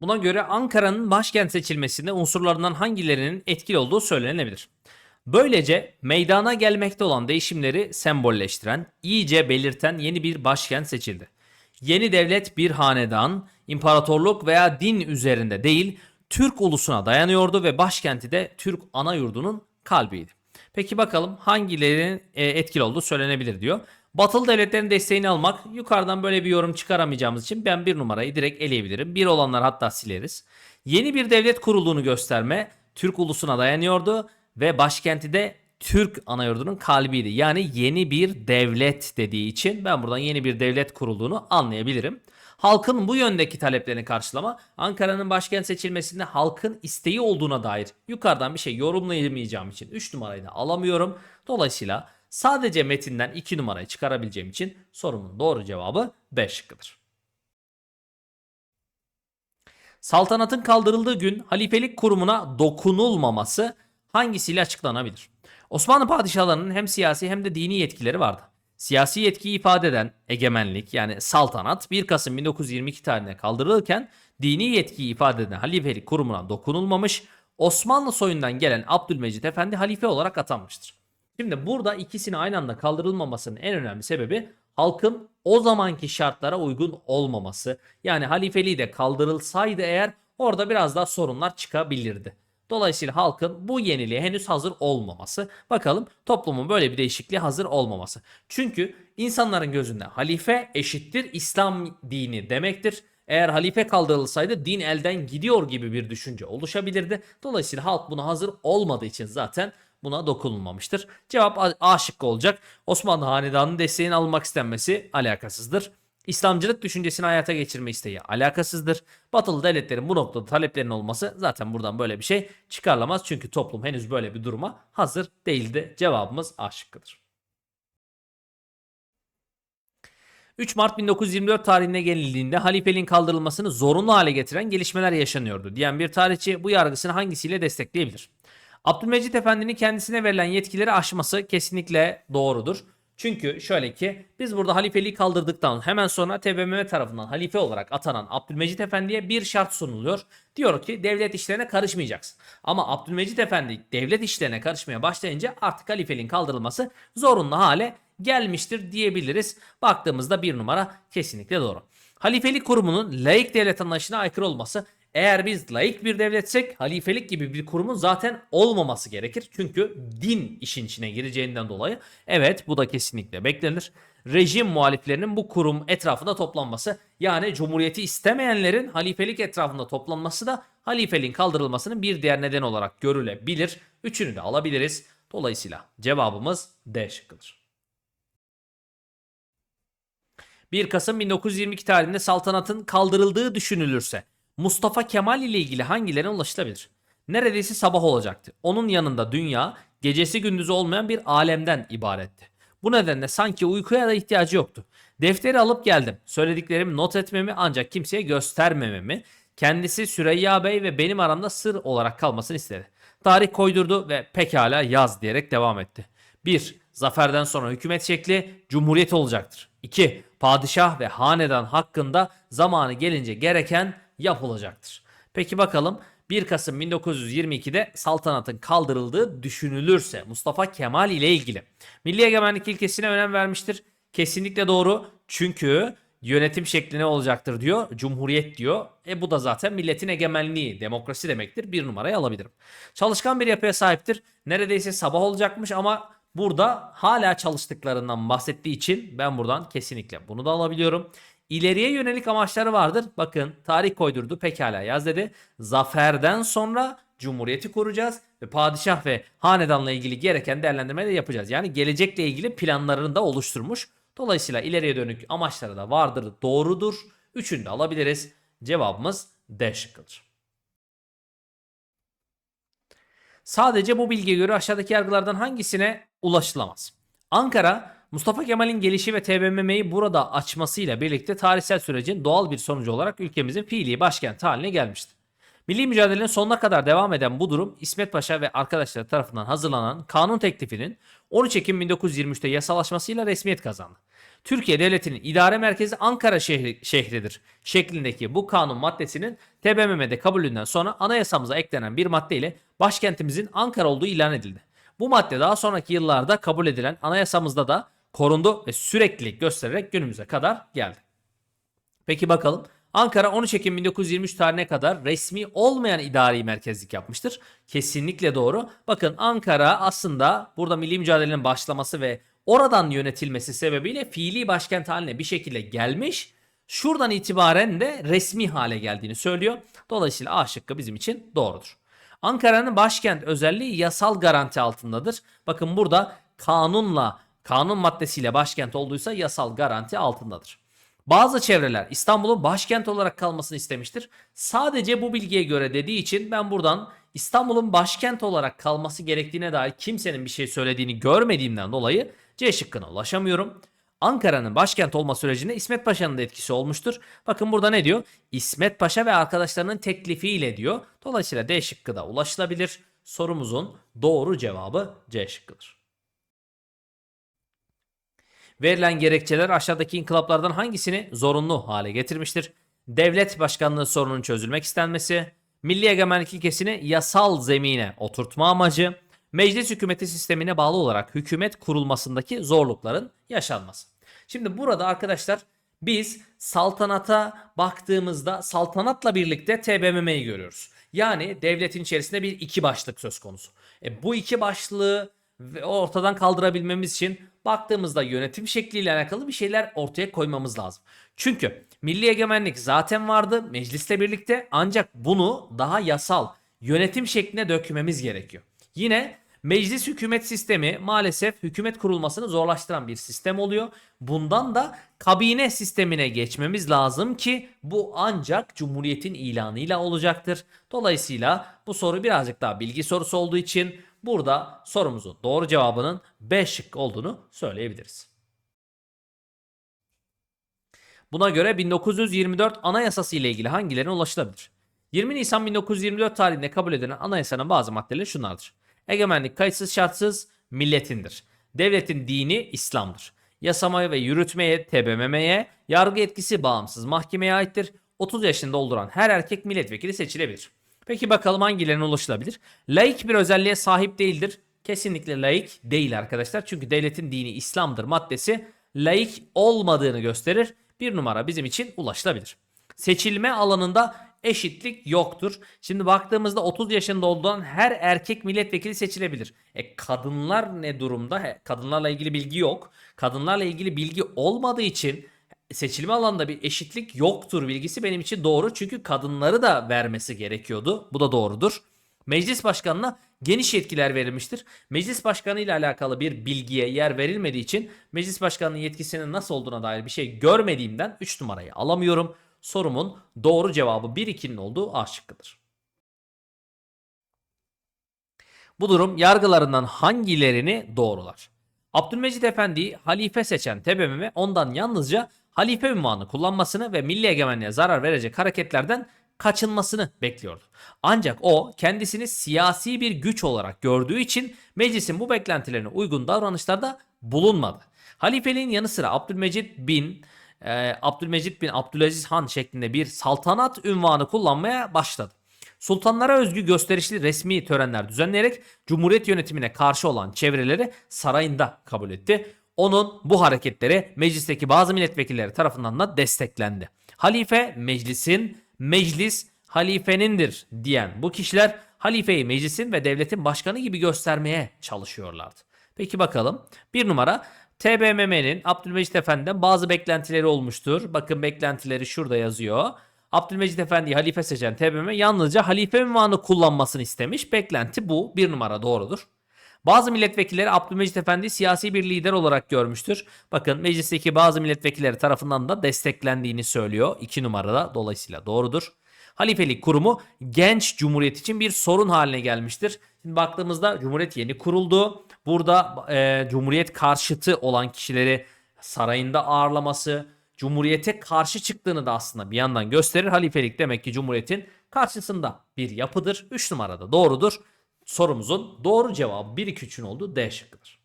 Buna göre Ankara'nın başkent seçilmesinde unsurlarından hangilerinin etkili olduğu söylenebilir. Böylece meydana gelmekte olan değişimleri sembolleştiren, iyice belirten yeni bir başkent seçildi. Yeni devlet bir hanedan, imparatorluk veya din üzerinde değil, Türk ulusuna dayanıyordu ve başkenti de Türk ana yurdunun kalbiydi. Peki bakalım hangilerinin e, etkili olduğu söylenebilir diyor. Batılı devletlerin desteğini almak yukarıdan böyle bir yorum çıkaramayacağımız için ben bir numarayı direkt eleyebilirim. Bir olanlar hatta sileriz. Yeni bir devlet kurulduğunu gösterme Türk ulusuna dayanıyordu ve başkenti de Türk anayurdunun kalbiydi. Yani yeni bir devlet dediği için ben buradan yeni bir devlet kurulduğunu anlayabilirim. Halkın bu yöndeki taleplerini karşılama Ankara'nın başkent seçilmesinde halkın isteği olduğuna dair yukarıdan bir şey yorumlayamayacağım için 3 numarayı da alamıyorum. Dolayısıyla sadece metinden 2 numarayı çıkarabileceğim için sorumun doğru cevabı B şıkkıdır. Saltanatın kaldırıldığı gün halifelik kurumuna dokunulmaması hangisiyle açıklanabilir? Osmanlı padişahlarının hem siyasi hem de dini yetkileri vardı. Siyasi yetkiyi ifade eden egemenlik yani saltanat 1 Kasım 1922 tarihine kaldırılırken dini yetkiyi ifade eden halifelik kurumuna dokunulmamış, Osmanlı soyundan gelen Abdülmecit Efendi halife olarak atanmıştır. Şimdi burada ikisini aynı anda kaldırılmamasının en önemli sebebi halkın o zamanki şartlara uygun olmaması. Yani halifeliği de kaldırılsaydı eğer orada biraz daha sorunlar çıkabilirdi. Dolayısıyla halkın bu yeniliğe henüz hazır olmaması. Bakalım toplumun böyle bir değişikliğe hazır olmaması. Çünkü insanların gözünde halife eşittir İslam dini demektir. Eğer halife kaldırılsaydı din elden gidiyor gibi bir düşünce oluşabilirdi. Dolayısıyla halk buna hazır olmadığı için zaten buna dokunulmamıştır. Cevap A, şıkkı olacak. Osmanlı Hanedanı'nın desteğini almak istenmesi alakasızdır. İslamcılık düşüncesini hayata geçirme isteği alakasızdır. Batılı devletlerin bu noktada taleplerinin olması zaten buradan böyle bir şey çıkarılamaz. Çünkü toplum henüz böyle bir duruma hazır değildi. Cevabımız A şıkkıdır. 3 Mart 1924 tarihine gelindiğinde halifeliğin kaldırılmasını zorunlu hale getiren gelişmeler yaşanıyordu diyen bir tarihçi bu yargısını hangisiyle destekleyebilir? Abdülmecit Efendi'nin kendisine verilen yetkileri aşması kesinlikle doğrudur. Çünkü şöyle ki biz burada halifeliği kaldırdıktan hemen sonra TBMM tarafından halife olarak atanan Abdülmecit Efendi'ye bir şart sunuluyor. Diyor ki devlet işlerine karışmayacaksın. Ama Abdülmecit Efendi devlet işlerine karışmaya başlayınca artık halifeliğin kaldırılması zorunlu hale gelmiştir diyebiliriz. Baktığımızda bir numara kesinlikle doğru. Halifelik kurumunun laik devlet anlayışına aykırı olması eğer biz laik bir devletsek halifelik gibi bir kurumun zaten olmaması gerekir. Çünkü din işin içine gireceğinden dolayı evet bu da kesinlikle beklenir. Rejim muhaliflerinin bu kurum etrafında toplanması yani cumhuriyeti istemeyenlerin halifelik etrafında toplanması da halifeliğin kaldırılmasının bir diğer neden olarak görülebilir. Üçünü de alabiliriz. Dolayısıyla cevabımız D şıkkıdır. 1 Kasım 1922 tarihinde saltanatın kaldırıldığı düşünülürse Mustafa Kemal ile ilgili hangilerine ulaşılabilir? Neredeyse sabah olacaktı. Onun yanında dünya gecesi gündüzü olmayan bir alemden ibaretti. Bu nedenle sanki uykuya da ihtiyacı yoktu. Defteri alıp geldim. Söylediklerimi not etmemi ancak kimseye göstermememi, kendisi Süreyya Bey ve benim aramda sır olarak kalmasını istedi. Tarih koydurdu ve pekala yaz diyerek devam etti. 1. Zaferden sonra hükümet şekli cumhuriyet olacaktır. 2. Padişah ve hanedan hakkında zamanı gelince gereken yapılacaktır. Peki bakalım 1 Kasım 1922'de saltanatın kaldırıldığı düşünülürse Mustafa Kemal ile ilgili milli egemenlik ilkesine önem vermiştir. Kesinlikle doğru. Çünkü yönetim şekli ne olacaktır diyor. Cumhuriyet diyor. E bu da zaten milletin egemenliği, demokrasi demektir. Bir numarayı alabilirim. Çalışkan bir yapıya sahiptir. Neredeyse sabah olacakmış ama burada hala çalıştıklarından bahsettiği için ben buradan kesinlikle bunu da alabiliyorum. İleriye yönelik amaçları vardır. Bakın tarih koydurdu pekala yaz dedi. Zaferden sonra cumhuriyeti kuracağız ve padişah ve hanedanla ilgili gereken değerlendirmeleri yapacağız. Yani gelecekle ilgili planlarını da oluşturmuş. Dolayısıyla ileriye dönük amaçları da vardır, doğrudur. Üçünü de alabiliriz. Cevabımız D şıkkıdır. Sadece bu bilgiye göre aşağıdaki yargılardan hangisine ulaşılamaz? Ankara, Mustafa Kemal'in gelişi ve TBMM'yi burada açmasıyla birlikte tarihsel sürecin doğal bir sonucu olarak ülkemizin fiili başkenti haline gelmişti. Milli mücadelenin sonuna kadar devam eden bu durum İsmet Paşa ve arkadaşları tarafından hazırlanan kanun teklifinin 13 Ekim 1923'te yasalaşmasıyla resmiyet kazandı. Türkiye Devleti'nin idare merkezi Ankara şehri, şehridir şeklindeki bu kanun maddesinin TBMM'de kabulünden sonra anayasamıza eklenen bir madde ile başkentimizin Ankara olduğu ilan edildi. Bu madde daha sonraki yıllarda kabul edilen anayasamızda da korundu ve süreklilik göstererek günümüze kadar geldi. Peki bakalım. Ankara 13 Ekim 1923 tarihine kadar resmi olmayan idari merkezlik yapmıştır. Kesinlikle doğru. Bakın Ankara aslında burada milli mücadelenin başlaması ve oradan yönetilmesi sebebiyle fiili başkent haline bir şekilde gelmiş. Şuradan itibaren de resmi hale geldiğini söylüyor. Dolayısıyla A şıkkı bizim için doğrudur. Ankara'nın başkent özelliği yasal garanti altındadır. Bakın burada kanunla, kanun maddesiyle başkent olduysa yasal garanti altındadır. Bazı çevreler İstanbul'un başkent olarak kalmasını istemiştir. Sadece bu bilgiye göre dediği için ben buradan İstanbul'un başkent olarak kalması gerektiğine dair kimsenin bir şey söylediğini görmediğimden dolayı C şıkkına ulaşamıyorum. Ankara'nın başkent olma sürecinde İsmet Paşa'nın da etkisi olmuştur. Bakın burada ne diyor? İsmet Paşa ve arkadaşlarının teklifiyle diyor. Dolayısıyla D şıkkı da ulaşılabilir. Sorumuzun doğru cevabı C şıkkıdır. Verilen gerekçeler aşağıdaki inkılaplardan hangisini zorunlu hale getirmiştir? Devlet başkanlığı sorunun çözülmek istenmesi, milli egemenlik ilkesini yasal zemine oturtma amacı, meclis hükümeti sistemine bağlı olarak hükümet kurulmasındaki zorlukların yaşanması. Şimdi burada arkadaşlar biz saltanata baktığımızda saltanatla birlikte TBMM'yi görüyoruz. Yani devletin içerisinde bir iki başlık söz konusu. E, bu iki başlığı ortadan kaldırabilmemiz için baktığımızda yönetim şekliyle alakalı bir şeyler ortaya koymamız lazım. Çünkü milli egemenlik zaten vardı meclisle birlikte ancak bunu daha yasal yönetim şekline dökmemiz gerekiyor. Yine meclis hükümet sistemi maalesef hükümet kurulmasını zorlaştıran bir sistem oluyor. Bundan da kabine sistemine geçmemiz lazım ki bu ancak cumhuriyetin ilanıyla olacaktır. Dolayısıyla bu soru birazcık daha bilgi sorusu olduğu için Burada sorumuzun doğru cevabının B şık olduğunu söyleyebiliriz. Buna göre 1924 Anayasası ile ilgili hangilerine ulaşılabilir? 20 Nisan 1924 tarihinde kabul edilen anayasanın bazı maddeleri şunlardır. Egemenlik kayıtsız şartsız milletindir. Devletin dini İslam'dır. Yasamaya ve yürütmeye, TBMM'ye, yargı etkisi bağımsız mahkemeye aittir. 30 yaşını dolduran her erkek milletvekili seçilebilir. Peki bakalım hangilerine ulaşılabilir? Laik bir özelliğe sahip değildir. Kesinlikle laik değil arkadaşlar. Çünkü devletin dini İslam'dır maddesi laik olmadığını gösterir. Bir numara bizim için ulaşılabilir. Seçilme alanında eşitlik yoktur. Şimdi baktığımızda 30 yaşında olduğundan her erkek milletvekili seçilebilir. E kadınlar ne durumda? Kadınlarla ilgili bilgi yok. Kadınlarla ilgili bilgi olmadığı için seçilme alanında bir eşitlik yoktur bilgisi benim için doğru. Çünkü kadınları da vermesi gerekiyordu. Bu da doğrudur. Meclis başkanına geniş yetkiler verilmiştir. Meclis başkanı ile alakalı bir bilgiye yer verilmediği için meclis başkanının yetkisinin nasıl olduğuna dair bir şey görmediğimden 3 numarayı alamıyorum. Sorumun doğru cevabı 1-2'nin olduğu A şıkkıdır. Bu durum yargılarından hangilerini doğrular? Abdülmecit Efendi'yi halife seçen TBMM ondan yalnızca halife ünvanı kullanmasını ve milli egemenliğe zarar verecek hareketlerden kaçınmasını bekliyordu. Ancak o kendisini siyasi bir güç olarak gördüğü için meclisin bu beklentilerine uygun davranışlarda bulunmadı. Halifeliğin yanı sıra Abdülmecit bin e, Abdülmecit bin Abdülaziz Han şeklinde bir saltanat ünvanı kullanmaya başladı. Sultanlara özgü gösterişli resmi törenler düzenleyerek Cumhuriyet yönetimine karşı olan çevreleri sarayında kabul etti. Onun bu hareketleri meclisteki bazı milletvekilleri tarafından da desteklendi. Halife meclisin, meclis halifenindir diyen bu kişiler halifeyi meclisin ve devletin başkanı gibi göstermeye çalışıyorlardı. Peki bakalım. Bir numara TBMM'nin Abdülmecit Efendi'den bazı beklentileri olmuştur. Bakın beklentileri şurada yazıyor. Abdülmecit Efendi'yi halife seçen TBMM yalnızca halife ünvanı kullanmasını istemiş. Beklenti bu. Bir numara doğrudur. Bazı milletvekilleri Abdülmecit Efendi siyasi bir lider olarak görmüştür. Bakın meclisteki bazı milletvekilleri tarafından da desteklendiğini söylüyor. 2 numarada dolayısıyla doğrudur. Halifelik kurumu genç cumhuriyet için bir sorun haline gelmiştir. Şimdi baktığımızda cumhuriyet yeni kuruldu. Burada e, cumhuriyet karşıtı olan kişileri sarayında ağırlaması, cumhuriyete karşı çıktığını da aslında bir yandan gösterir. Halifelik demek ki cumhuriyetin karşısında bir yapıdır. 3 numarada doğrudur. Sorumuzun doğru cevabı 1 2 3'ün olduğu D şıkkıdır.